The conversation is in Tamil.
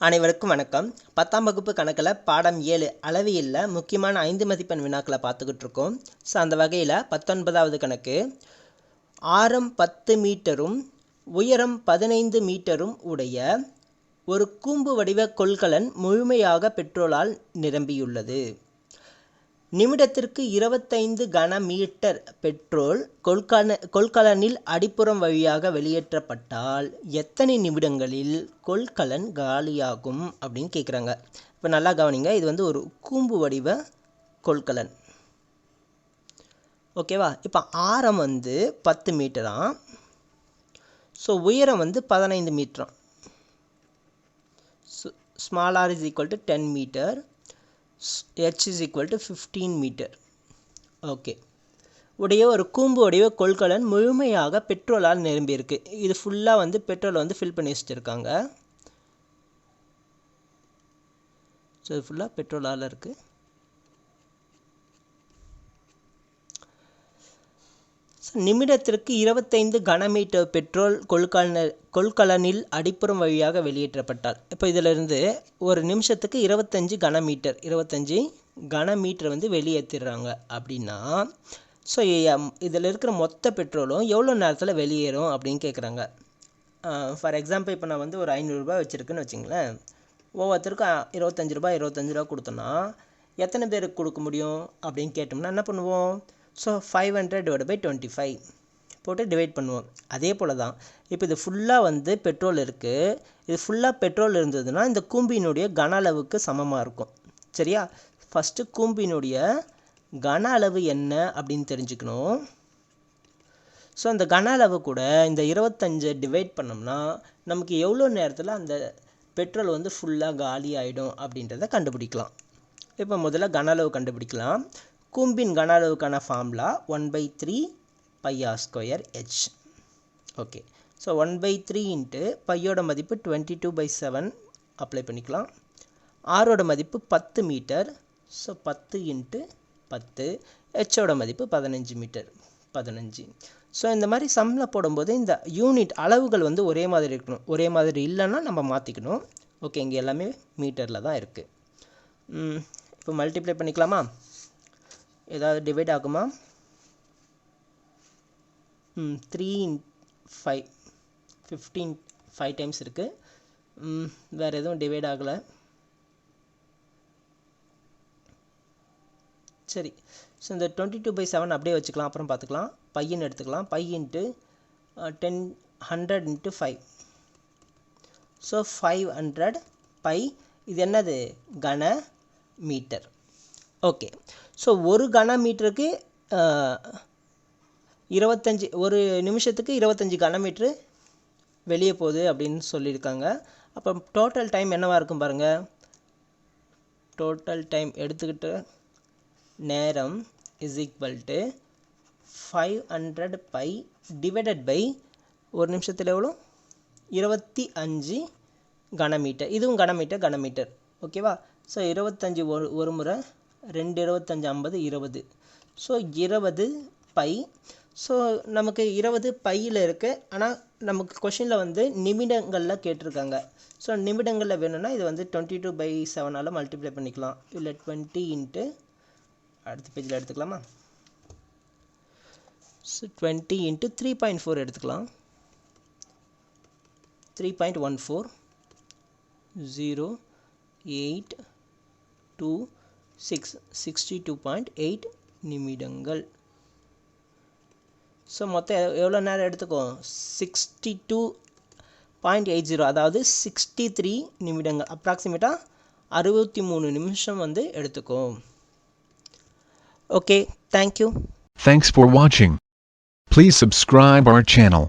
அனைவருக்கும் வணக்கம். பத்தாம் வகுப்பு கணக்கில் பாடம் ஏழு அளவியலில் முக்கியமான ஐந்து மதிப்பெண் வினாக்களை பார்த்துக்கிட்டு இருக்கோம். ஸோ அந்த வகையில் பத்தொன்பதாவது கணக்கு. ஆரம் பத்து மீட்டரும் உயரம் பதினைந்து மீட்டரும் உடைய ஒரு கூம்பு வடிவ கொள்கலன் முழுமையாக பெட்ரோலால் நிரம்பியுள்ளது. நிமிடத்திற்கு இருபத்தைந்து கன மீட்டர் பெட்ரோல் கொள்கல கொள்கலனில் அடிப்புறம் வழியாக வெளியேற்றப்பட்டால் எத்தனை நிமிடங்களில் கொள்கலன் காலியாகும் அப்படின்னு கேட்குறாங்க இப்போ நல்லா கவனிங்க இது வந்து ஒரு கூம்பு வடிவ கொள்கலன் ஓகேவா இப்போ ஆரம் வந்து பத்து மீட்டராம் ஸோ உயரம் வந்து பதினைந்து மீட்டராம் small r is equal to ten metre h is equal to 15 metre okay உடைய ஒரு கூம்பு உடைய கொள்கலன் முழுமையாக பெட்ரோலால் நிரம்பியிருக்கு இது ஃபுல்லாக வந்து பெட்ரோலை வந்து ஃபில் பண்ணி வச்சுருக்காங்க. ஸோ இது ஃபுல்லாக பெட்ரோலால் இருக்குது நிமிடத்திற்கு இருபத்தைந்து கனமீட்டர் பெட்ரோல் கொள்கலன கொள்கலனில் அடிப்புறம் வழியாக வெளியேற்றப்பட்டால் இப்போ இதிலிருந்து ஒரு நிமிஷத்துக்கு இருபத்தஞ்சு கனமீட்டர் இருபத்தஞ்சி கனமீட்டர் வந்து வெளியேற்றிடுறாங்க. அப்படின்னா ஸோ இதில் இருக்கிற மொத்த பெட்ரோலும் எவ்வளோ நேரத்தில் வெளியேறும் அப்படின்னு கேட்குறாங்க. ஃபார் எக்ஸாம்பிள் இப்போ நான் வந்து ஒரு ஐநூறுரூபா வச்சுருக்குன்னு வச்சுங்களேன். ஒவ்வொருத்தருக்கும் இருபத்தஞ்சி ரூபா இருபத்தஞ்சி ரூபா கொடுத்தோன்னா எத்தனை பேருக்கு கொடுக்க முடியும் அப்படின்னு கேட்டோம்னா என்ன பண்ணுவோம்? So five hundred divide by twenty five போட்டு டிவைட் பண்ணுவோம். அதே போல் தான் இப்போ இது ஃபுல்லாக வந்து பெட்ரோல் இருக்குது இது ஃபுல்லாக பெட்ரோல் இருந்ததுன்னா இந்த கூம்பினுடைய கன அளவுக்கு சமமாக இருக்கும். சரியா? ஃபஸ்ட்டு கூம்பினுடைய கன அளவு என்ன அப்படின்னு தெரிஞ்சுக்கணும். ஸோ அந்த கன அளவு கூட இந்த இருபத்தஞ்சை டிவைட் பண்ணோம்னா நமக்கு எவ்வளோ நேரத்தில் அந்த பெட்ரோல் வந்து ஃபுல்லாக காலி ஆகிடும் அப்படின்றத கண்டுபிடிக்கலாம். இப்போ முதல்ல கன அளவு கண்டுபிடிக்கலாம். கூம்பின் கன அளவுக்கான formula one by three pi r square h okay so one by three into பையோட மதிப்பு twenty two by seven apply பண்ணிக்கலாம் ஆரோட மதிப்பு பத்து மீட்டர் ஸோ பத்து இன்ட்டு பத்து. ஹெச்சோட மதிப்பு பதினஞ்சு மீட்டர் பதினஞ்சு. ஸோ இந்த மாதிரி சம்மில் போடும்போது இந்த யூனிட் அளவுகள் வந்து ஒரே மாதிரி இருக்கணும். ஒரே மாதிரி இல்லைன்னா நம்ம மாற்றிக்கணும் ஓகே இங்கே எல்லாமே மீட்டரில் தான் இருக்குது இப்போ மல்டிப்ளை பண்ணிக்கலாமா? ஏதாவது டிவைட் ஆகுமா? ம் three five fifteen five times இருக்குது வேறு எதுவும் டிவைட் ஆகலை. சரி. ஸோ இந்த டுவெண்ட்டி டூ பை செவன் அப்படியே வச்சுக்கலாம். அப்புறம் பார்த்துக்கலாம். பையன் எடுத்துக்கலாம். Pi into ten hundred into five so five hundred pi இது என்னது? கன மீட்டர். ஓகே ஸோ ஒரு கன மீட்டருக்கு இருபத்தஞ்சி ஒரு நிமிஷத்துக்கு இருபத்தஞ்சி கனமீட்ரு வெளியே போகுது அப்படின்னு சொல்லியிருக்காங்க. அப்போ டோட்டல் டைம் என்னவாக இருக்கும் பாருங்கள் டோட்டல் டைம் எடுத்துக்கிட்டு நேரம் is equal to five hundred pi divided by ஒரு நிமிஷத்தில் எவ்வளோ இருபத்தி அஞ்சு கனமீட்டர். இதுவும் கனமீட்டர் கனமீட்டர். ஓகேவா ஸோ இருபத்தஞ்சி ஒரு ஒரு முறை ரெண்டு இருபத்தஞ்சி ஐம்பது இருபது. ஸோ இருபது பை. ஸோ நமக்கு இருபது பையில் இருக்குது ஆனால் நமக்கு கொஷினில் வந்து நிமிடங்களில் கேட்டிருக்காங்க. ஸோ நிமிடங்களில் வேணும்னா இது வந்து டுவெண்ட்டி டூ பை செவனால் மல்டிப்ளை பண்ணிக்கலாம். இல்லை டுவெண்ட்டி இன்ட்டு அடுத்த பேஜில் எடுத்துக்கலாமா? So twenty into three point four எடுத்துக்கலாம். Three point one four zero eight two six sixty two point eight நிமிடங்கள். ஸோ மொத்தம் எவ்வளோ நேரம் எடுத்துக்கும் sixty two point eight zero அதாவது சிக்ஸ்டி த்ரீ நிமிடங்கள். அப்ராக்சிமேட்டாக அறுபத்தி மூணு நிமிஷம் வந்து எடுத்துக்கும் okay thank you thanks for வாட்சிங் ப்ளீஸ் சப்ஸ்கிரைப் அவர் சேனல்